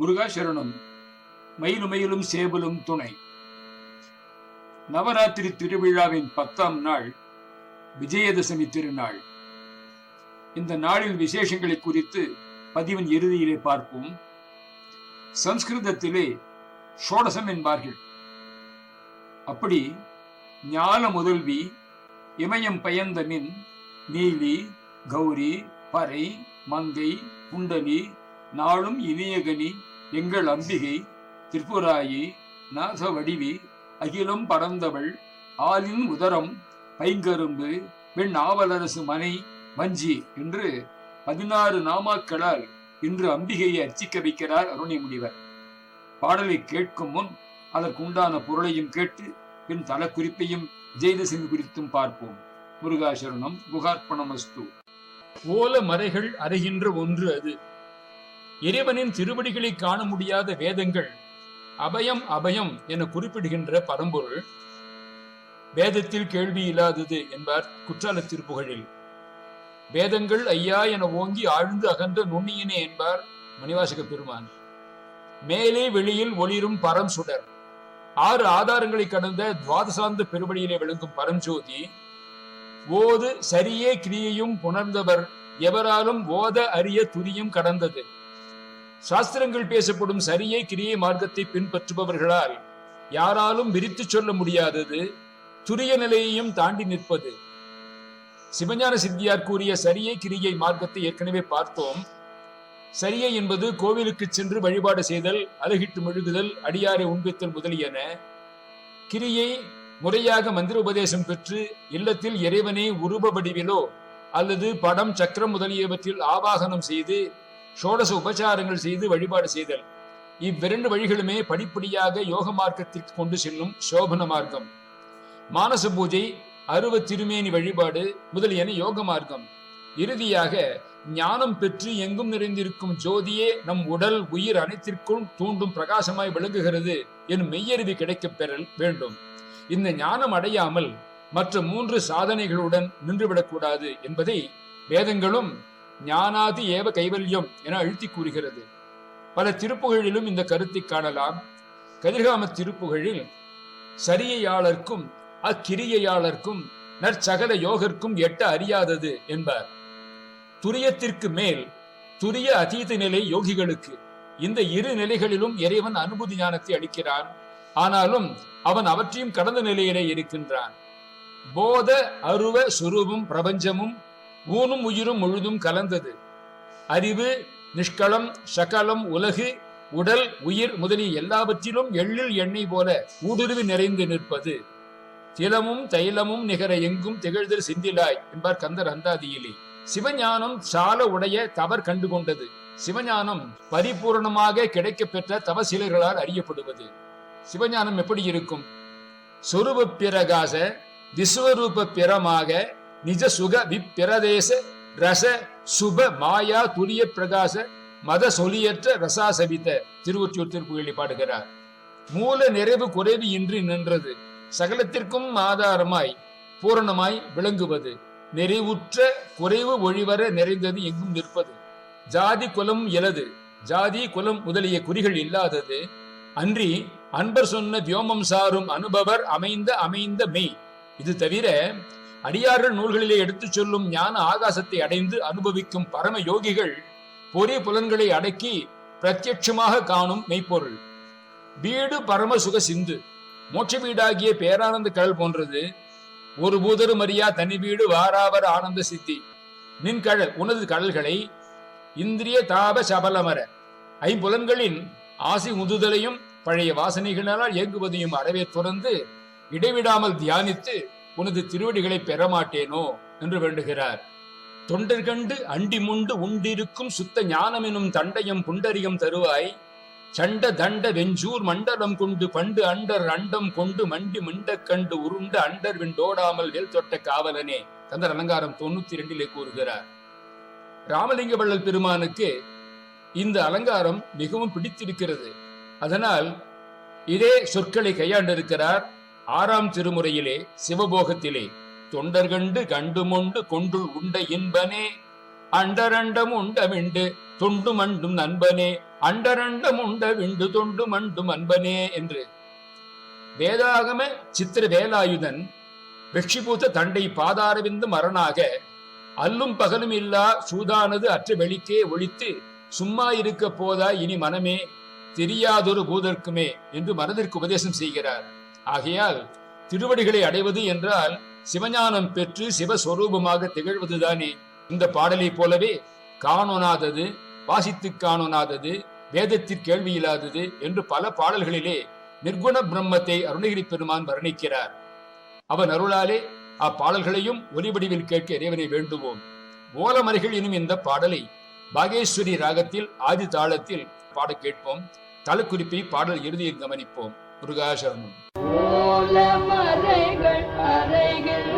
முருகா சரணம் மயிலுமயிலும் சேவலும் துணை. நவராத்திரி திருவிழாவின் பத்தாம் நாள் விஜயதசமி திருநாள். இந்த நாளில் விசேஷங்களை குறித்து பதிவின் இறுதியிலே பார்ப்போம். சம்ஸ்கிருதத்திலே ஷோடசம் என்பார்கள். அப்படி ஞான முதல்வி இமயம் பயந்தமின் நீலி கௌரி பறை மங்கை குண்டலி நாளும் இனியகனி எங்கள் அம்பிகை திரிபுராயி நாத வடிவி அகிலம் பறந்தவள் ஆலின் உதரம் பைங்கரும்பு பெண் ஆவலரசு மனை வஞ்சி என்று பதினாறு நாமாக்களால் இன்று அம்பிகையை அர்ச்சிக்க வைக்கிறார் அருணை முனிவர் பாடலை கேட்கும் முன் அதற்குண்டான பொருளையும் கேட்டு பின் தல குறிப்பையும் விஜயதசமி குறித்தும் பார்ப்போம். முருகாசரணம் குகார்ப்பணமஸ்து. ஓல மறைகள் அறைகின்ற ஒன்று அது. இறைவனின் திருவடிகளை காண முடியாத வேதங்கள். அபயம் அபயம் என குறிப்பிடுகின்ற பரம்பொருள் வேதத்தில் கேள்வி இல்லாதது என்பார் குற்றால திருப்புகழில் வேதங்கள் ஐயா என ஓங்கி ஆழ்ந்து அகன்ற நுண்ணியனே என்பார் மணிவாசக பெருமான். மேலே வெளியில் ஒளிரும் பரம் சுடர். ஆறு ஆதாரங்களை கடந்த துவாதசாந்த பெருவழியிலே விளங்கும் பரஞ்சோதி ஓது சரியே கிரியையும் புணர்ந்தவர். எவராலும் ஓத அரிய துரியும் கடந்தது. சாஸ்திரங்கள் பேசப்படும் சரியே கிரியை மார்க்கத்தை பின்பற்றுபவர்களால் யாராலும் விரித்து சொல்ல முடியாதது துரிய நிலையையும் தாண்டி நிற்பது. சிவஞான சித்தியார் கூறிய சரியை கிரியை மார்க்கத்தை ஏற்கனவே பார்த்தோம். சரியை என்பது கோவிலுக்கு சென்று வழிபாடு செய்தல் அழகிட்டு மெழுகுதல் அடியாரை உண்பித்தல் முதலியன. கிரியை முறையாக மந்திர உபதேசம் பெற்று இல்லத்தில் இறைவனை உருவ வடிவிலோ அல்லது படம் சக்கரம் முதலியவற்றில் ஆவாகனம் செய்து ஷோடச உபச்சாரங்கள் செய்து வழிபாடு செய்தல். இவ்விரண்டு வழிகளுமே படிப்படியாக யோக மார்க்கத்திற்கு கொண்டு செல்லும் சோபன மார்க்கம். மானச பூஜை அருவ திருமேனி வழிபாடு முதலியன யோக மார்க்கம். இறுதியாக ஞானம் பெற்று எங்கும் நிறைந்திருக்கும் ஜோதியே நம் உடல் உயிர் அனைத்திற்கும் தூண்டும் பிரகாசமாய் விளங்குகிறது எனும் மெய்யறிவு கிடைக்கப் பெறல் வேண்டும். இந்த ஞானம் அடையாமல் மற்ற மூன்று சாதனைகளுடன் நின்றுவிடக்கூடாது என்பதை வேதங்களும் ஞானாதி ஏவ கைவல்யம் என அழுத்தி கூறுகிறது. பல திருப்புகழிலும் இந்த கருத்தை காணலாம். கதிர்காம திருப்புகழில் சரியையாளர்க்கும் அக்கிரியையாளர்க்கும் நற்சகல யோகர்க்கும் எட்ட அறியாதது என்பார். துரியத்திற்கு மேல் துரிய அதீத நிலை யோகிகளுக்கு இந்த இரு நிலைகளிலும் இறைவன் அனுபூதி ஞானத்தை அளிக்கிறான். ஆனாலும் அவன் அவற்றையும் கடந்த நிலையிலே இருக்கின்றான். போத அருவ சுரூபம் பிரபஞ்சமும் ஊனும் உயிரும் முழுதும் கலந்தது. அறிவு நிஷ்களம் சகலம் உலகு உடல் உயிர் முதலிய எல்லாவற்றிலும் எள்ளில் எண்ணெய் போல ஊடுருவி நிறைந்து நிற்பது. திலமும் தைலமும் நிகர எங்கும் திகழ்தல் சிந்திலாய் என்பார் கந்தர் அந்தாதியிலே. சிவஞானம் சால உடைய தவர் கண்டுகொண்டது. சிவஞானம் பரிபூரணமாக கிடைக்க பெற்ற தவசிலர்களால் அறியப்படுவது. சிவஞானம் எப்படி இருக்கும்? சொரூப பிரகாச விஸ்வரூப பிரமாக நிஜ சுக விப்பிரதேச ரச சுப மாயா துரிய பிரகாச மத சொலியற்ற ரசாசபித்த திருவொற்றியூர் திருப்புகழி பாடுகிறார். மூல நிறைவு குறைவு இன்றி நின்றது. சகலத்திற்கும் ஆதாரமாய் பூரணமாய் விளங்குவது. நிறைவுற்ற குறைவு ஒழிவர நிறைந்தது எங்கும் நிற்பது. ஜாதி குலம் இலது. ஜாதி குலம் முதலிய குறிகள் இல்லாதது. அன்றி அன்பர் சொன்ன வியோமம் சாரும் அனுபவர் அமைந்த அமைந்த மெய். இது தவிர அடியார்கள் நூல்களிலே எடுத்துச் சொல்லும் ஞான ஆகாசத்தை அடைந்து அனுபவிக்கும் பரம யோகிகள் பொறி புலன்களை அடக்கி பிரத்யட்சமாக காணும் மெய்ப்பொருள். வீடு பரம சுக சிந்து. மோட்ச வீடாகிய பேரானந்த கடல் போன்றது. ஒரு பூதரும் அறியா தனி வீடு வாராவர் ஆனந்த சித்தி. நின் கடல் உனது கடல்களை இந்திரிய தாப சபலமர. ஐம்புலன்களின் ஆசி முதுதலையும் பழைய வாசனைகளால் இயங்குவதையும் அறவே துறந்து இடைவிடாமல் தியானித்து உனது திருவடிகளை பெறமாட்டேனோ? என்று வேண்டுகிறார். தொண்டர் கண்டு அண்டி முண்டு உண்டிருக்கும் சுத்த ஞானம் எனும் தண்டையும் புண்டரியம் தருவாய். சண்ட தண்ட வெஞ்சூர் மண்டலம் கொண்டு பண்டு அண்டர் அண்டம் கொண்டு மண்டி மிண்ட கண்டு உருண்ட அண்டர் விண்டோடாமல் வேல் தொட்ட காவலனே கந்தர் அலங்காரம் தொண்ணூத்தி ரெண்டிலே கூறுகிறார். ராமலிங்க வள்ளல் பெருமானுக்கு இந்த அலங்காரம் மிகவும் பிடித்திருக்கிறது. அதனால் இதே சொற்களை கையாண்டிருக்கிறார். ஆறாம் திருமுறையிலே சிவபோகத்திலே தொண்டர்கண்டு கண்டுமொண்டு கொண்டுள் உண்ட இன்பனே. அண்டரண்டம் உண்டவிண்டு தொண்டு மண்டும் நண்பனே. அண்டரண்டம் உண்டவிண்டு தொண்டு மண்டும் அன்பனே என்று. வேதாகம சித்திர வேலாயுதன் வெற்றிபூத்த தண்டை பாதாரவிந்து மரணாக அல்லும் பகலும் இல்லா சூதானது அற்ற வெளிக்கே ஒழித்து சும்மா இருக்க போதா இனி மனமே தெரியாதொரு பூதர்க்குமே என்று மனதிற்கு உபதேசம் செய்கிறார். ஆகையால் திருவடிகளை அடைவது என்றால் சிவஞானம் பெற்று சிவஸ்வரூபமாக திகழ்வதுதானே. இந்த பாடலைப் போலவே காணொனாதது வாசித்து காணொனாதது வேதத்திற் கேள்வியில்லாதது என்று பல பாடல்களிலே நிர்குண பிரம்மத்தை அருணகிரி பெருமான் வர்ணிக்கிறார். அவன் அருளாலே அப்பாடல்களையும் ஒலிவடிவில் கேட்க இறைவனை வேண்டுவோம். ஓலமறைகள் எனும் இந்த பாடலை பாகேஸ்வரி ராகத்தில் ஆதி தாளத்தில் பாட கேட்போம். தலைக்குறிப்பை பாடல் இறுதியில் கவனிப்போம். முருகாசரணம். ஓலமறைகள் அறைகின்ற ஒன்றது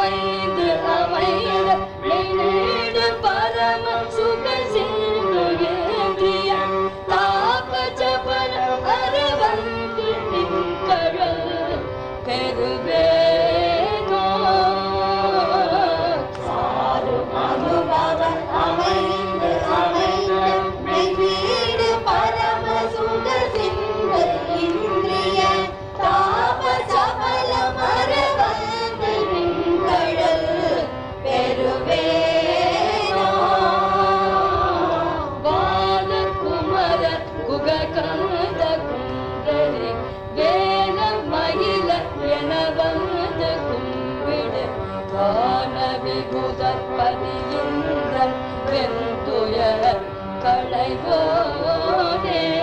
அனுபவம் Jai Bo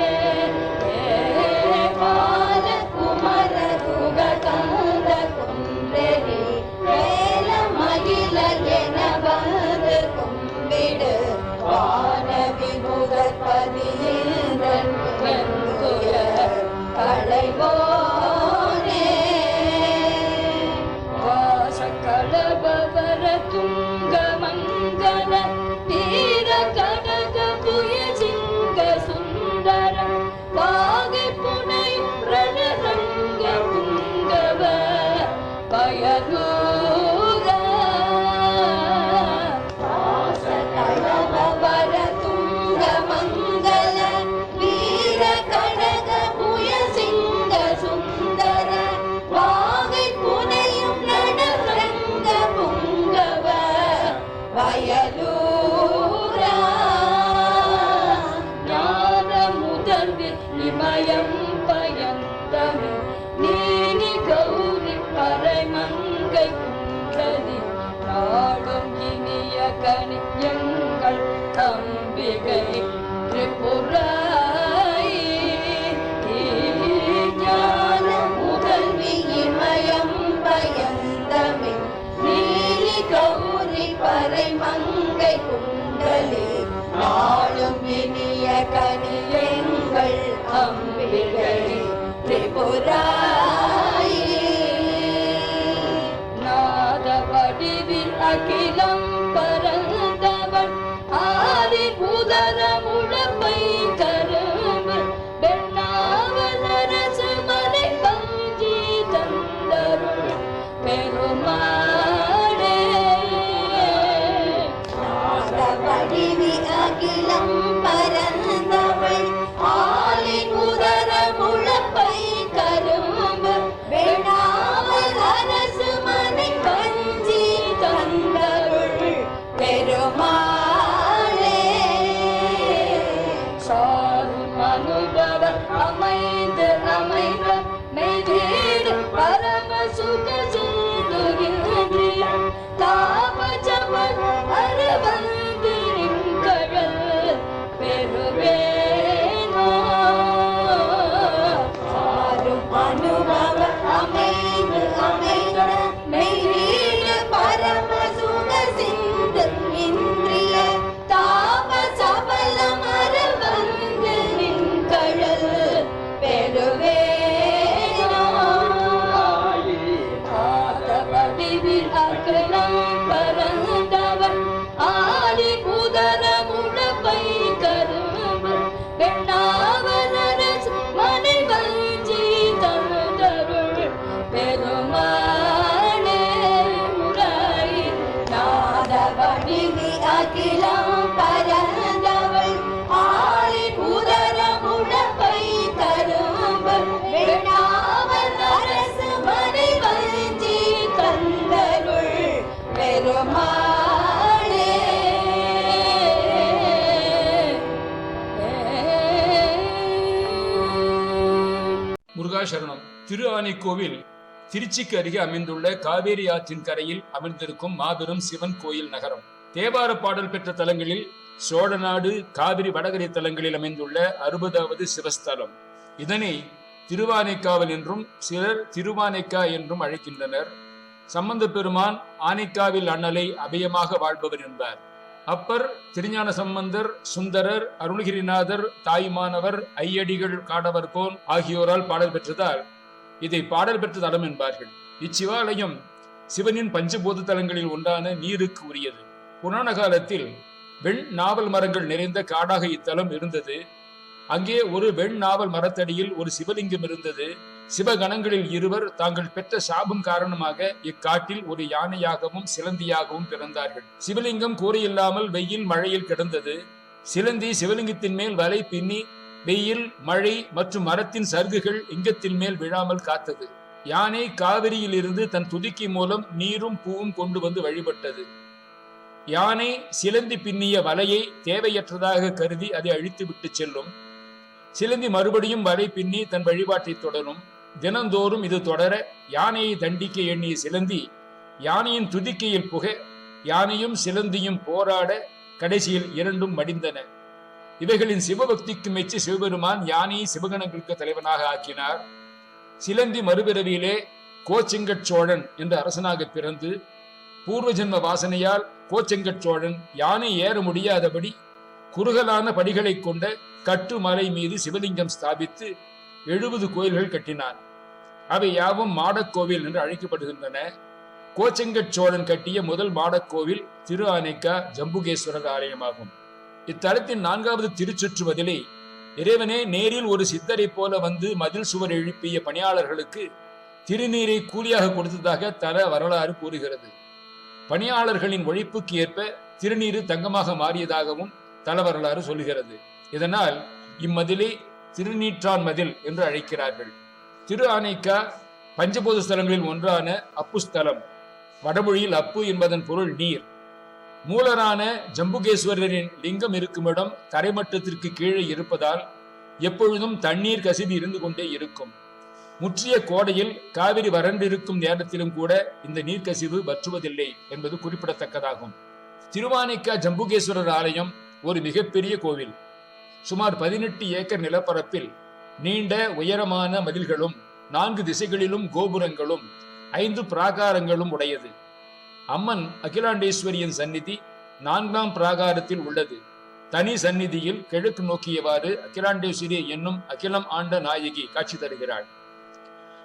முருகாசரணம் திரு ஆனைக்கோவில் திருச்சிக்கு அருகே அமைந்துள்ள காவேரி ஆற்றின் கரையில் அமைந்திருக்கும் மாபெரும் சிவன் கோயில் நகரம். தேவார பாடல் பெற்ற தலங்களில் சோழநாடு காவிரி வடகரை தலங்களில் அமைந்துள்ள அறுபதாவது சிவஸ்தலம். இதனை திருவானைக்காவல் என்றும் சிலர் திருவானைக்கா என்றும் அழைக்கின்றனர். சம்பந்த பெருமான் ஆனைக்காவில் அண்ணலை அபயமாக வாழ்பவர் என்பார். அப்பர் திருஞான சம்பந்தர் சுந்தரர் அருள்கிரிநாதர் தாயுமானவர் ஐயடிகள் காடவர்கோன் ஆகியோரால் பாடல் பெற்றதால் இதை பாடல் பெற்ற தலம் என்பார்கள். இச்சிவாலயம் சிவனின் பஞ்சபூத தலங்களில் ஒன்றான நீருக்கு உரியது. புராண காலத்தில் வெண் நாவல் மரங்கள் நிறைந்த காடாக இத்தலம் இருந்தது. அங்கே ஒரு வெண் நாவல் மரத்தடியில் ஒரு சிவலிங்கம் இருந்தது. சிவகணங்களில் இருவர் தாங்கள் பெற்ற சாபம் காரணமாக இக்காட்டில் ஒரு யானையாகவும் சிலந்தியாகவும் பிறந்தார்கள். சிவலிங்கம் கூரையில்லாமல் வெயில் மழையில் கிடந்தது. சிலந்தி சிவலிங்கத்தின் மேல் வலை பின்னி வெயில் மழை மற்றும் மரத்தின் சருகுகள் இங்கத்தின் மேல் விழாமல் காத்தது. யானை காவிரியில் இருந்து தன் துதிக்கி மூலம் நீரும் பூவும் கொண்டு வந்து வழிபட்டது. யானை சிலந்தி பின்னிய வலையை தேவையற்றதாக கருதி அதை அழித்து விட்டு செல்லும். சிலந்தி மறுபடியும் வலை பின்னி தன் வழிபாட்டை தொடரும். தினந்தோறும் இது தொடர யானையை தண்டிக்க எண்ணிய சிலந்தி யானையின் துதிக்கையில் புக யானையும் சிலந்தியும் போராட கடைசியில் இரண்டும் மடிந்தன. இவைகளின் சிவபக்திக்கு மெச்சி சிவபெருமான் யானையை சிவகணங்களுக்கு தலைவனாக ஆக்கினார். சிலந்தி மறுபிறவியிலே கோச்செங்கட் சோழன் என்ற அரசனாக பிறந்து பூர்வ ஜென்ம வாசனையால் கோச்செங்கட் சோழன் யானை ஏற முடியாதபடி குறுகலான படிகளைக் கொண்ட கட்டு மலை மீது சிவலிங்கம் ஸ்தாபித்து எழுபது கோயில்கள் கட்டினான். அவை யாவும் மாடக்கோவில் என்று அழைக்கப்படுகின்றன. கோச்செங்கட் சோழன் கட்டிய முதல் மாடக்கோவில் திரு ஆனைக்கா ஜம்புகேஸ்வரர் ஆலயமாகும். இத்தலத்தின் நான்காவது திருச்சுற்றுவதிலே இறைவனே நேரில் ஒரு சித்தரை போல வந்து மதில் சுவர் எழுப்பிய பணியாளர்களுக்கு திருநீரை கூலியாக கொடுத்ததாக தல வரலாறு கூறுகிறது. பணியாளர்களின் ஒழிப்புக்கு ஏற்ப திருநீரு தங்கமாக மாறியதாகவும் தல வரலாறு சொல்லுகிறது. இதனால் இம்மதிலை திருநீற்றான் மதில் என்று அழைக்கிறார்கள். திரு ஆனைக்கா பஞ்சபூத ஸ்தலங்களில் ஒன்றான அப்பு ஸ்தலம். வடமொழியில் அப்பு என்பதன் பொருள் நீர். மூலரான ஜம்புகேஸ்வரரின் லிங்கம் இருக்குமிடம் தரைமட்டத்திற்கு கீழே இருப்பதால் எப்பொழுதும் தண்ணீர் கசிவு இருந்து கொண்டே இருக்கும். முற்றிய கோடையில் காவிரி வறண்டிருக்கும் நேரத்திலும் கூட இந்த நீர்க்கசிவு வற்றுவதில்லை என்பது குறிப்பிடத்தக்கதாகும். திருவானைக்கா ஜம்புகேஸ்வரர் ஆலயம் ஒரு மிகப்பெரிய கோவில். சுமார் பதினெட்டு ஏக்கர் நிலப்பரப்பில் நீண்ட உயரமான மதில்களும் நான்கு திசைகளிலும் கோபுரங்களும் ஐந்து பிராகாரங்களும் உடையது. அம்மன் அகிலாண்டேஸ்வரியின் சந்நிதி நான்காம் பிராகாரத்தில் உள்ளது. தனி சந்நிதியில் கிழக்கு நோக்கியவாறு அகிலாண்டேஸ்வரி என்னும் அகிலம் ஆண்ட நாயகி காட்சி தருகிறாள்.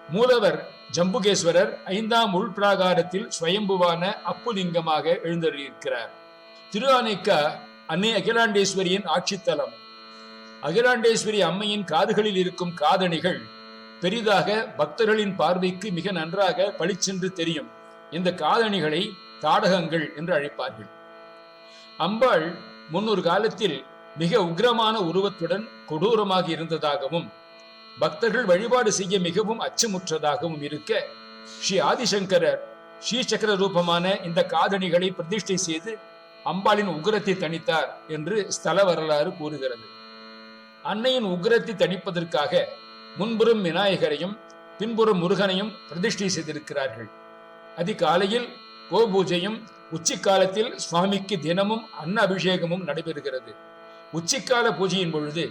மூலவர் ஜம்புகேஸ்வரர் ஐந்தாம் உள் பிராகாரத்தில் ஸ்வயம்புவான அப்புலிங்கமாக எழுந்தருளியிருக்கிறார். திருவானைக்கா அன்னை அகிலாண்டேஸ்வரியின் ஆட்சித்தலம். அகிலாண்டேஸ்வரி அம்மையின் காதுகளில் இருக்கும் காதணிகள் பெரிதாக பக்தர்களின் பார்வைக்கு மிக நன்றாக பளிச்சென்று தெரியும். இந்த காதணிகளை தாடகங்கள் என்று அழைப்பார்கள். அம்பாள் முன்னொரு காலத்தில் மிக உக்கிரமான உருவத்துடன் கொடூரமாக இருந்ததாகவும் பக்தர்கள் வழிபாடு செய்ய மிகவும் அச்சமுற்றதாகவும் இருக்க ஸ்ரீ ஆதிசங்கரர் ஸ்ரீசக்கர ரூபமான இந்த காதணிகளை பிரதிஷ்டை செய்து அம்பாளின் உக்கிரத்தை தணித்தார் என்று ஸ்தல வரலாறு கூறுகிறது. அன்னையின் உக்கிரத்தை தணிப்பதற்காக முன்புறம் விநாயகரையும் பின்புறம் முருகனையும் பிரதிஷ்டை செய்திருக்கிறார்கள். அதிகாலையில் கோபூஜையும் உச்சிக்காலத்தில் சுவாமிக்கு தினமும் அன்ன அபிஷேகமும் நடைபெறுகிறது. உச்சிக்கால பூஜையின் பொழுது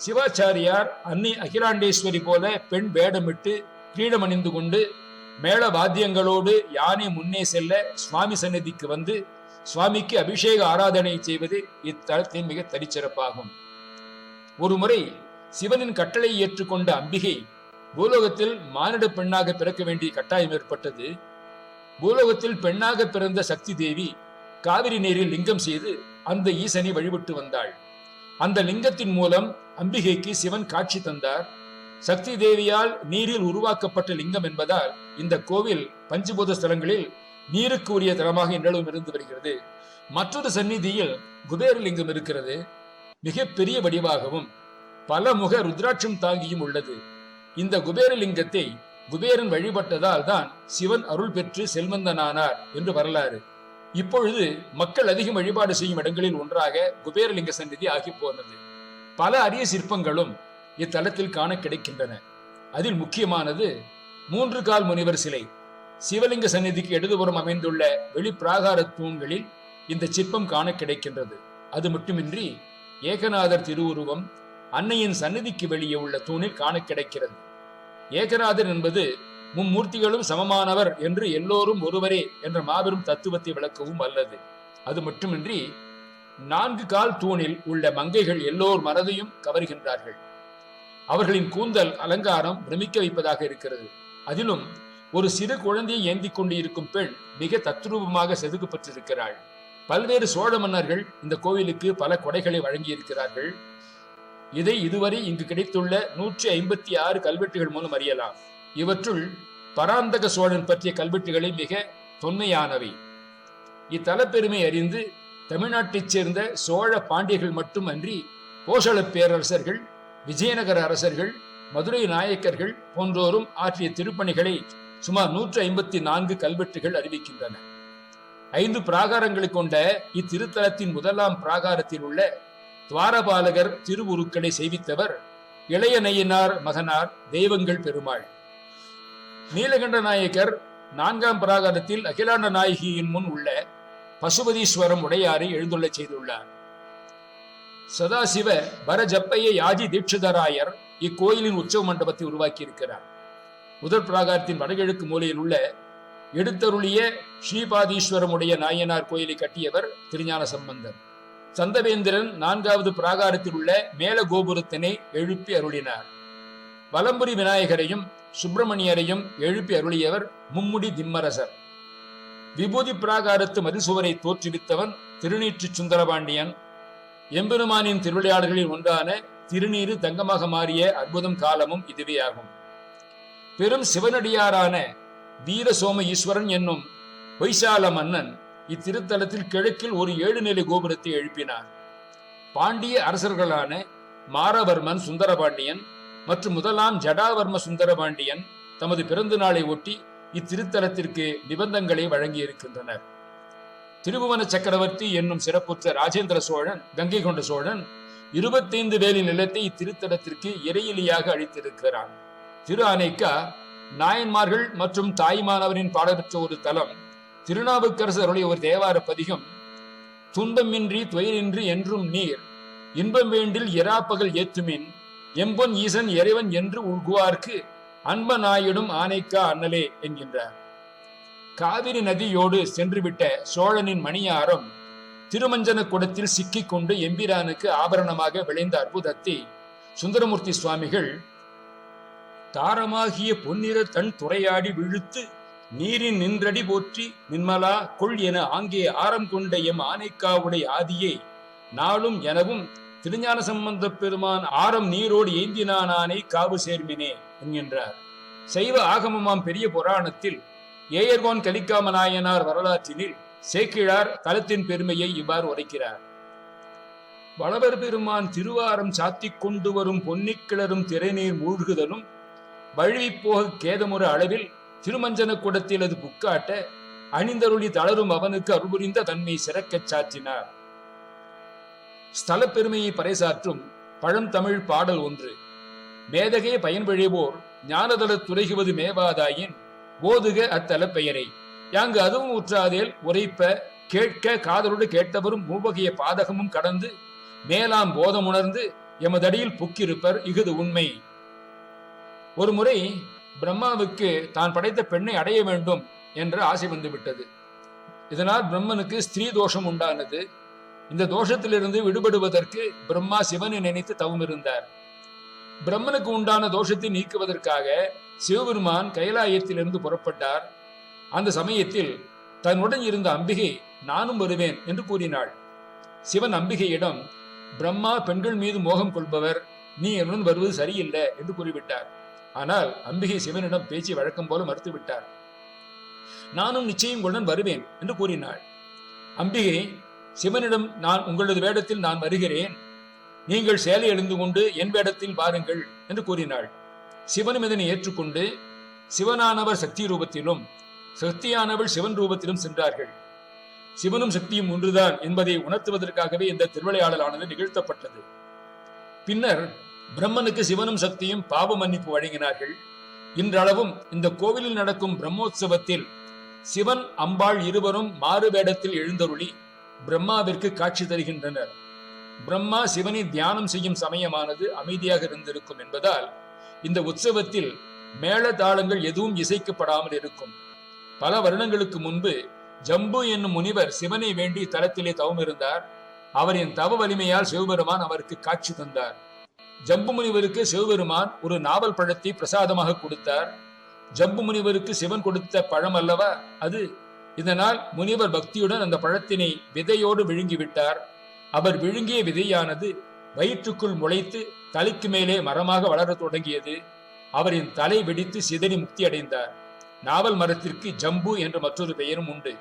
சிவாச்சாரியார் அன்னை அகிலாண்டேஸ்வரி போல பெண் வேடமிட்டு கிரீடம் அணிந்து கொண்டு மேள வாத்தியங்களோடு யானை முன்னே செல்ல சுவாமி சன்னதிக்கு வந்து சுவாமிக்கு அபிஷேக ஆராதனை செய்வது இத்தலத்தின் மிக தனிச்சிறப்பாகும். ஒருமுறை சிவனின் கட்டளையை ஏற்றுக்கொண்ட அம்பிகை பூலோகத்தில் மானிட பெண்ணாக பிறக்க வேண்டிய கட்டாயம் ஏற்பட்டது. பூலோகத்தில் பெண்ணாக பிறந்த சக்தி தேவி காவிரி நீரில் லிங்கம் செய்து அந்த ஈசனை வழிபட்டு வந்தாள். அந்த லிங்கத்தின் மூலம் அம்பிகைக்கு சிவன் காட்சி தந்தார். சக்தி தேவியால் நீரில் உருவாக்கப்பட்ட லிங்கம் என்பதால் இந்த கோவில் பஞ்சபூத ஸ்தலங்களில் நீருக்கு உரிய தலமாக இன்றளவும் இருந்து வருகிறது. மற்றொரு சந்நிதியில் குபேரலிங்கம் இருக்கிறது. மிக பெரிய வடிவாகவும் பல முக ருத்ராட்சம் தாங்கியும் உள்ளது. இந்த குபேரலிங்கத்தை குபேரன் வழிபட்டதால் தான் சிவன் அருள் பெற்று செல்வந்தனானார் என்று வரலாறு. இப்பொழுது மக்கள் அதிகம் வழிபாடு செய்யும் இடங்களில் ஒன்றாக குபேரலிங்க சந்நிதி ஆகி போனது. பல அரிய சிற்பங்களும் இத்தலத்தில் காண கிடைக்கின்றன. அதில் முக்கியமானது மூன்று கால் முனிவர் சிலை. சிவலிங்க சந்நிதிக்கு இடதுபுறம் அமைந்துள்ள வெளிப்பிராகார தூண்களில் இந்த சிற்பம் காண கிடைக்கின்றது. அது மட்டுமின்றி ஏகநாதர் திருவுருவம் அன்னையின் சந்நிதிக்கு வெளியே உள்ள தூணில் காண கிடைக்கிறது ஏகநாதர் என்பது மும்மூர்த்திகளும் சமமானவர் என்று எல்லோரும் ஒருவரே என்ற மாபெரும் தத்துவத்தை விளக்கவும் வல்லது. அது மட்டுமின்றி நான்கு கால் தூணில் உள்ள மங்கைகள் எல்லோர் மனதையும் கவர்கின்றார்கள். அவர்களின் கூந்தல் அலங்காரம் பிரமிக்க வைப்பதாக இருக்கிறது. அதிலும் ஒரு சிறு குழந்தையை ஏந்தி கொண்டு இருக்கும் பெண் மிக தத்ரூபமாக செதுக்கப்பட்டிருக்கிறாள் பல்வேறு சோழ மன்னர்கள் இந்த கோவிலுக்கு பல கொடைகளை வழங்கியிருக்கிறார்கள். இதை இதுவரை இங்கு கிடைத்துள்ள நூற்றி ஐம்பத்தி ஆறு கல்வெட்டுகள் மூலம் அறியலாம். இவற்றுள் பராந்தக சோழன் பற்றிய கல்வெட்டுகளை மிக தொன்மையானவை. இத்தலப்பெருமை அறிந்து தமிழ்நாட்டைச் சேர்ந்த சோழ பாண்டியர்கள் மட்டுமன்றி கோசல பேரரசர்கள் விஜயநகர அரசர்கள் மதுரை நாயக்கர்கள் போன்றோரும் ஆற்றிய திருப்பணிகளை சுமார் நூற்று ஐம்பத்தி நான்கு கல்வெட்டுகள் அறிவிக்கின்றன. ஐந்து பிராகாரங்களை கொண்ட இத்திருத்தலத்தின் முதலாம் பிராகாரத்தில் உள்ள துவாரபாலகர் திருவுருக்களை செய்வித்தவர் இளைய நையனார் மகனார் தெய்வங்கள் பெருமாள். நீலகண்ட நாயக்கர் நான்காம் பிராகாரத்தில் அகிலாண்ட நாயகியின் முன் உள்ள பசுபதீஸ்வரம் உடையாரை எழுந்துள்ளச் செய்துள்ளார். சதாசிவ பரஜப்பைய யாஜி தீட்சிதராயர் இக்கோயிலின் உற்சவ மண்டபத்தை உருவாக்கி இருக்கிறார் முதல் பிராகாரத்தின் வடகிழக்கு மூலையில் உள்ள எடுத்தருளிய ஸ்ரீபாதீஸ்வரமுடைய நாயனார் கோயிலை கட்டியவர் திருஞான சம்பந்தர். சந்தவேந்திரன் நான்காவது பிராகாரத்தில் உள்ள மேல கோபுரத்தினை எழுப்பி அருளினார். வலம்புரி விநாயகரையும் சுப்பிரமணியரையும் எழுப்பி அருளியவர் மும்முடி திம்மரசர். விபூதி பிராகாரத்து மதிசுவரை தோற்றுவித்தவன் திருநீற்று சுந்தரபாண்டியன். எம்பெருமானின் திருவிளையாடல்களில் ஒன்றான திருநீரு தங்கமாக மாறிய அற்புதம் காலமும் இதுவே ஆகும். பெரும் சிவனடியாரான வீரசோம ஈஸ்வரன் என்னும் வைசால மன்னன் இத்திருத்தலத்தில் கிழக்கில் ஒரு ஏழு நிலை கோபுரத்தை எழுப்பினார். பாண்டிய அரசர்களான மாரவர்மன் சுந்தரபாண்டியன் மற்றும் முதலாம் ஜடாவர்ம சுந்தரபாண்டியன் தமது பிறந்த நாளை ஒட்டி இத்திருத்தலத்திற்கு நிபந்தங்களை வழங்கியிருக்கின்றனர். திருபுவன சக்கரவர்த்தி என்னும் சிறப்புற்ற ராஜேந்திர சோழன் கங்கை கொண்ட சோழன் இருபத்தைந்து வேலி நிலத்தை இத்திருத்தலத்திற்கு இறையிலியாக அளித்திருக்கிறான் திரு ஆனைக்கா நாயன்மார்கள் மற்றும் தாய்மானவரின் பாடப்பெற்ற ஒரு தலம் திருநாவுக்கரசருடைய ஒரு தேவார பதிகம் துன்பமின்றி துயரின்றி என்றும் நீர் இன்பம் வேண்டில் இராப்பகல் ஏத்துமின் எம்பொன் ஈசன் இறைவன் என்று உள்குவார்க்கு அன்ப நாயிடும் ஆனைக்கா அண்ணலே என்கின்றார். காவிரி நதியோடு சென்றுவிட்ட சோழனின் மணியாரம் திருமஞ்சன குடத்தில் சிக்கிக்கொண்டு எம்பிரானுக்கு ஆபரணமாக விளைந்த அற்புதத்தை சுந்தரமூர்த்தி சுவாமிகள் தாரமாகிய பொன்னிற தன் துறையாடி விழுத்து நீரின் நின்றடி போற்றி நின்மலா கொள் என ஆங்கே ஆரம் கொண்ட எம் ஆனைக்காவுடைய ஆதியை நாளும் எனவும் திருஞான சம்பந்த பெருமான் ஆரம் நீரோடு ஏந்தினானானை காவு சேர்மினே என்கின்றார். சைவ ஆகமமாம் பெரிய புராணத்தில் ஏயர்கோன் கலிக்காம நாயனார் வரலாற்றினில் சேக்கிழார் தலத்தின் பெருமையை இவ்வாறு உரைக்கிறார். வளவர் பெருமான் திருவாரம் சாத்திக் கொண்டு வரும் பொன்னிக்கிளரும் திரைநீர் மூழ்குதலும் வழுவி போக கேதமுற அளவில் திருமஞ்சன கூடத்தில் அது புக்காட்ட அணிந்தருளி தளரும் அவனுக்கு அருள்புரிந்த தன்மை சிறக்கச் சாற்றினார். ஸ்தல பெருமையை பறைசாற்றும் பழந்தமிழ் பாடல் ஒன்று. மேதகே பயன்பழிவோர் ஞானதள துறைகுவது மேவாதாயின் ஓதுக அத்தல பெயரை. யாங்கு அதுவும் உற்றாதேல் உரைப்ப கேட்க காதலோடு கேட்டவரும் மூவகைய பாதகமும் கடந்து மேலாம் போதமுணர்ந்து எமதடியில் புக்கிருப்பர் இஃது உண்மை. ஒரு முறை பிரம்மாவுக்கு தான் படைத்த பெண்ணை அடைய வேண்டும் என்ற ஆசை வந்துவிட்டது. இதனால் பிரம்மனுக்கு ஸ்திரீ தோஷம் உண்டானது. இந்த தோஷத்திலிருந்து விடுபடுவதற்கு பிரம்மா சிவனை நினைத்து தவம் இருந்தார். பிரம்மனுக்கு உண்டான தோஷத்தை நீக்குவதற்காக சிவபெருமான் கைலாயத்திலிருந்து புறப்பட்டார். அந்த சமயத்தில் தன்னுடன் இருந்த அம்பிகை நானும் வருவேன் என்று கூறினாள். சிவன் அம்பிகையிடம் பிரம்மா பெண்கள் மீது மோகம் கொள்பவர். நீ என்னுடன் வருவது சரியில்லை என்று கூறிவிட்டார். ஆனால் அம்பிகை சிவனிடம் பேச்சு வழக்கம் போல மறுத்துவிட்டார். நானும் நிச்சயம் உடன் வருவேன் என்று கூறினாள். அம்பிகை சிவனிடம் நான் உங்களது வேடத்தில் நான் வருகிறேன். நீங்கள் சேலை எழுந்து கொண்டு என் வேடத்தில் வாருங்கள் என்று கூறினாள். சிவனும் இதனை ஏற்றுக்கொண்டு சிவனானவர் சக்தி ரூபத்திலும் சக்தியானவள் சிவன் ரூபத்திலும் சென்றார்கள். சிவனும் சக்தியும் ஒன்றுதான் என்பதை உணர்த்துவதற்காகவே இந்த திருவிளையாடலானது நிகழ்த்தப்பட்டது. பின்னர் பிரம்மனுக்கு சிவனும் சக்தியும் பாவ மன்னிப்பு வழங்கினார்கள். இன்றளவும் இந்த கோவிலில் நடக்கும் பிரம்மோற்சவத்தில் சிவன் அம்பாள் இருவரும் மாறு வேடத்தில் எழுந்தருளி பிரம்மாவிற்கு காட்சி தருகின்றனர். பிரம்மா சிவனை தியானம் செய்யும் சமயமானது அமைதியாக இருந்திருக்கும் என்பதால் இந்த உற்சவத்தில் மேள தாளங்கள் எதுவும் இசைக்கப்படாமல் இருக்கும். பல வருடங்களுக்கு முன்பு ஜம்பு என்னும் முனிவர் சிவனை வேண்டி தலத்திலே தவமிருந்தார். அவரின் தவ வலிமையால் சிவபெருமான் அவருக்கு காட்சி தந்தார். ஜம்பு முனிவருக்கு சிவபெருமான் ஒரு நாவல் பழத்தை பிரசாதமாக கொடுத்தார். ஜம்பு முனிவருக்கு சிவன் கொடுத்த பழம் அல்லவா அது? இதனால் முனிவர் பக்தியுடன் அந்த பழத்தினை விதையோடு விழுங்கிவிட்டார். அவர் விழுங்கிய விதையானது வயிற்றுக்குள் முளைத்து தலைக்கு மேலே மரமாக வளர தொடங்கியது. அவரின் தலை வெடித்து சிதறி முக்தி அடைந்தார் நாவல் மரத்திற்கு ஜம்பு என்ற மற்றொரு பெயரும் உண்டு.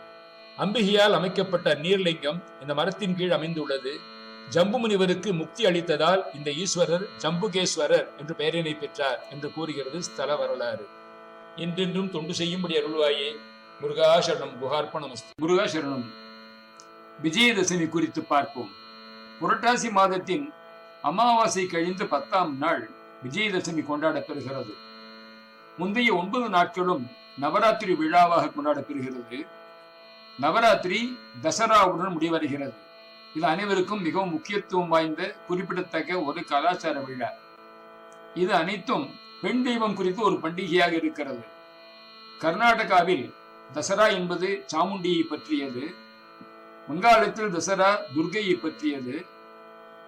அம்பிகையால் அமைக்கப்பட்ட நீர்லிங்கம் இந்த மரத்தின் கீழ் அமைந்துள்ளது. ஜம்பு முனிவருக்கு முக்தி அளித்ததால் இந்த ஈஸ்வரர் ஜம்புகேஸ்வரர் என்று பெயரினை பெற்றார் என்று கூறுகிறது ஸ்தல வரலாறு. என்றென்றும் தொண்டு செய்யும்படி அருள்வாயே. முருகாசரணம் குகார்ப்பணம் முருகாசரணம். விஜயதசமி குறித்து பார்ப்போம். புரட்டாசி மாதத்தின் அமாவாசை கழிந்து பத்தாம் நாள் விஜயதசமி கொண்டாடப்பெறுகிறது முந்தைய ஒன்பது நாட்களும் நவராத்திரி விழாவாக கொண்டாடப்பெறுகிறது நவராத்திரி தசராவுடன் முடிவடைகிறது. இது அனைவருக்கும் மிகவும் முக்கியத்துவம் வாய்ந்த குறிப்பிடத்தக்க ஒரு கலாச்சார விழா. இது அனைத்தும் பெண் தெய்வம் குறித்து ஒரு பண்டிகையாக இருக்கிறது. கர்நாடகாவில் தசரா என்பது சாமுண்டியை பற்றியது. வங்காளத்தில் தசரா துர்கையை பற்றியது.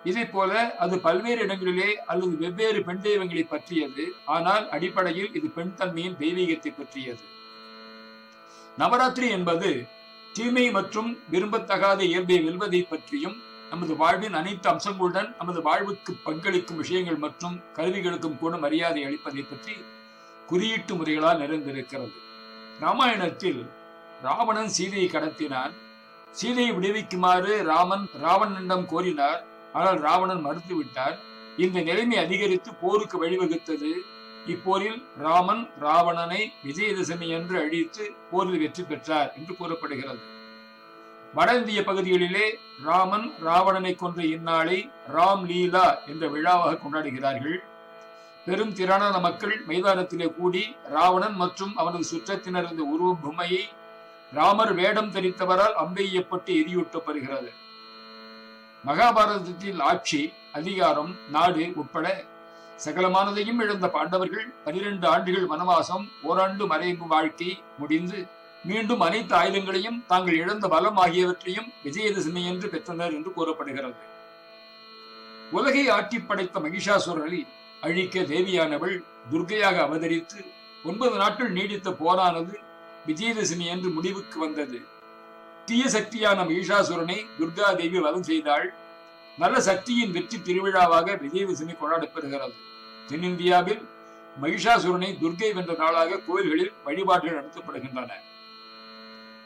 இதை போல அது பல்வேறு இடங்களிலே அல்லது வெவ்வேறு பெண் தெய்வங்களை பற்றியது. ஆனால் அடிப்படையில் இது பெண் தன்மையின் தெய்வீகத்தை பற்றியது. நவராத்திரி என்பது தீமை மற்றும் விரும்பத்தகாத இயல்பை வெல்வதை பற்றியும் நமது வாழ்வின் அனைத்து அம்சங்களுடன் நமது வாழ்வுக்கு பங்களிக்கும் விஷயங்கள் மற்றும் கருவிகளுக்கும் கூட மரியாதை அளிப்பதை பற்றி குறியீட்டு முறைகளால் நிறைந்திருக்கிறது. ராமாயணத்தில் ராவணன் சீதையை கடத்தினான். சீதையை விடுவிக்குமாறு ராமன் ராவணனிடம் கோரினார். ஆனால் ராவணன் மறுத்துவிட்டார் இந்த நிலைமை அதிகரித்து போருக்கு வழிவகுத்தது. இப்போரில் ராமன் ராவணனை விஜயதசமி என்று அழித்து போரில் வெற்றி பெற்றார் என்று கூறப்படுகிறது. வட இந்திய பகுதிகளிலே ராமன் ராவணனை கொன்ற இந்நாளை ராம் லீலா என்ற விழாவாக கொண்டாடுகிறார்கள். பெரும் திரளான மக்கள் மைதானத்திலே கூடி ராவணன் மற்றும் அவனது சுற்றத்தினர் இந்த உருவ பொம்மையை ராமர் வேடம் தரித்தவரால் அம்பெய்யப்பட்டு எரியூட்டப்படுகிறது. மகாபாரதத்தில் ஆட்சி அதிகாரம் நாடு உட்பட சகலமானதையும் இழந்த பாண்டவர்கள் பனிரெண்டு ஆண்டுகள் வனவாசம் ஓராண்டு மறைவு வாழ்க்கை முடிந்து மீண்டும் அனைத்து ஆயுதங்களையும் தாங்கள் இழந்த பலம் ஆகியவற்றையும் விஜயதசமி என்று பெற்றனர் என்று கூறப்படுகிறது. உலகை ஆட்டி படைத்த மகிஷாசுரரை அழிக்க தேவியானவள் துர்க்கையாக அவதரித்து ஒன்பது நாட்கள் நீடித்த போரானது விஜயதசமி என்று முடிவுக்கு வந்தது. தீய சக்தியான மகிஷாசுரனை துர்கா தேவி வதம் செய்தாள். நல்ல சக்தியின் வெற்றி திருவிழாவாக விஜயதசமி கொண்டாடப்பெறுகிறது தென்னிந்தியாவில் மகிஷாசுரனை துர்கை வென்ற நாளாக கோயில்களில் வழிபாடுகள் நடத்தப்படுகின்றன.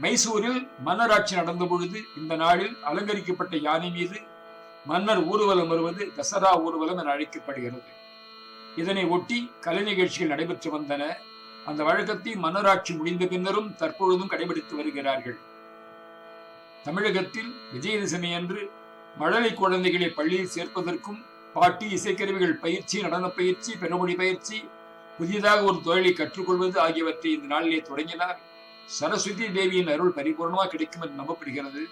மைசூரில் மன்னராட்சி நடந்த பொழுது இந்த நாளில் அலங்கரிக்கப்பட்ட யானை மீது மன்னர் ஊர்வலம் வருவது தசரா ஊர்வலம் என அழைக்கப்படுகிறது. இதனை ஒட்டி கலை நிகழ்ச்சிகள் நடைபெற்று வந்தன. அந்த வழக்கத்தை மன்னராட்சி முடிந்த பின்னரும் தற்பொழுதும் கடைபிடித்து வருகிறார்கள். தமிழகத்தில் விஜயதசமி அன்று மழலை குழந்தைகளை பள்ளியில் சேர்ப்பதற்கும் பாட்டி இசைக்கருவிகள் பயிற்சி நடனப் பயிற்சி பெருமொழி பயிற்சி புதியதாக ஒரு தொழிலை கற்றுக்கொள்வது ஆகியவற்றை இந்த நாளிலே தொடங்கினார். சரஸ்வதி தேவியின் அருள் பரிபூர்ணமாக கிடைக்கும் என்று நம்பப்படுகிறது.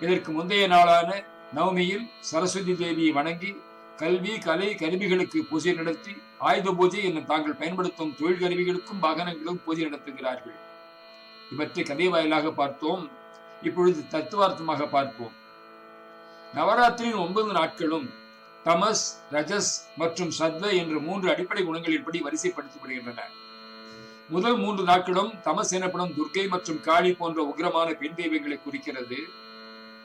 இதற்கு முந்தைய நாளான நவமியில் சரஸ்வதி தேவியை வணங்கி கல்வி கலை கருவிகளுக்கு பூஜை நடத்தி ஆயுத பூஜை என தாங்கள் பயன்படுத்தும் தொழில் கருவிகளுக்கும் வாகனங்களும் பூஜை நடத்துகிறார்கள். இவற்றை கதை வாயிலாக பார்த்தோம். இப்பொழுது தத்துவார்த்தமாக பார்ப்போம். நவராத்திரியின் ஒன்பது நாட்களும் தமஸ் ரஜஸ் மற்றும் சத்வ என்று மூன்று அடிப்படை குணங்களின்படி வரிசைப்படுத்தப்படுகின்றன. முதல் மூன்று நாட்களும் தமஸ் எனப்படும் துர்க்கை மற்றும் காளி போன்ற உக்ரமான பெண் தெய்வங்களை குறிக்கிறது.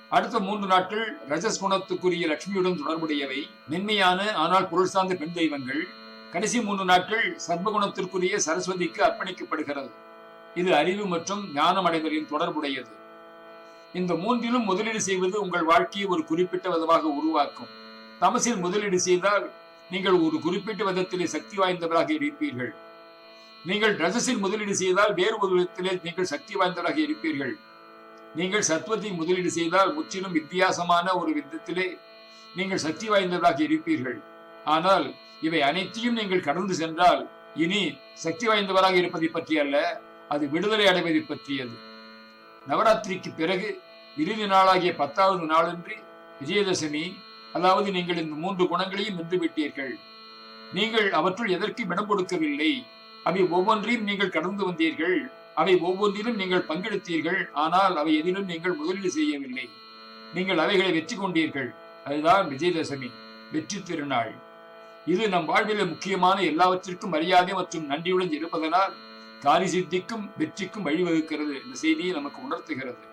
அடுத்த மூன்று நாட்கள் ரஜஸ் குணத்துக்குரிய லட்சுமியுடன் தொடர்புடையவை. மென்மையான ஆனால் பொருள் சார்ந்த பெண் தெய்வங்கள். கடைசி மூன்று நாட்கள் சர்வகுணத்திற்குரிய சரஸ்வதிக்கு அர்ப்பணிக்கப்படுகிறது. இது அறிவு மற்றும் ஞானம் அடைதலின் தொடர்புடையது. இந்த மூன்றிலும் முதலீடு செய்வது உங்கள் வாழ்க்கையை ஒரு குறிப்பிட்ட விதமாக உருவாக்கும். தமசில் முதலீடு செய்தால் நீங்கள் ஒரு குறிப்பிட்ட விதத்திலே சக்தி வாய்ந்தவராக இருப்பீர்கள். நீங்கள் ரஜசில் முதலீடு செய்தால் வேறு ஒரு விதத்திலே நீங்கள் சக்தி வாய்ந்தவராக இருப்பீர்கள். நீங்கள் சத்துவத்தை முதலீடு செய்தால் முற்றிலும் வித்தியாசமான ஒரு விதத்திலே நீங்கள் சக்தி வாய்ந்தவராக இருப்பீர்கள். ஆனால் இவை அனைத்தையும் நீங்கள் கடந்து சென்றால் இனி சக்தி வாய்ந்தவராக இருப்பதை பற்றி அல்ல அது விடுதலை அடைவதை பற்றியது. நவராத்திரிக்கு பிறகு இறுதி நாளாகிய பத்தாவது நாளன்று விஜயதசமி அதாவது நீங்கள் இந்த மூன்று குணங்களையும் வென்று விட்டீர்கள் நீங்கள் அவற்றுள் எதற்கும் இடம் கொடுக்கவில்லை? அவை ஒவ்வொன்றையும் நீங்கள் கடந்து வந்தீர்கள். அவை ஒவ்வொன்றிலும் நீங்கள் பங்கெடுத்தீர்கள். ஆனால் அவை எதிலும் நீங்கள் முதலீடு செய்யவில்லை. நீங்கள் அவைகளை வெற்றி கொண்டீர்கள். அதுதான் விஜயதசமி வெற்றி திருநாள். இது நம் வாழ்வில் முக்கியமான எல்லாவற்றிற்கும் மரியாதை மற்றும் நன்றியுடன் இருப்பதனால் காரி சித்திக்கும் வெற்றிக்கும் வழிவகுக்கிறது. இந்த செய்தியை நமக்கு உணர்த்துகிறது.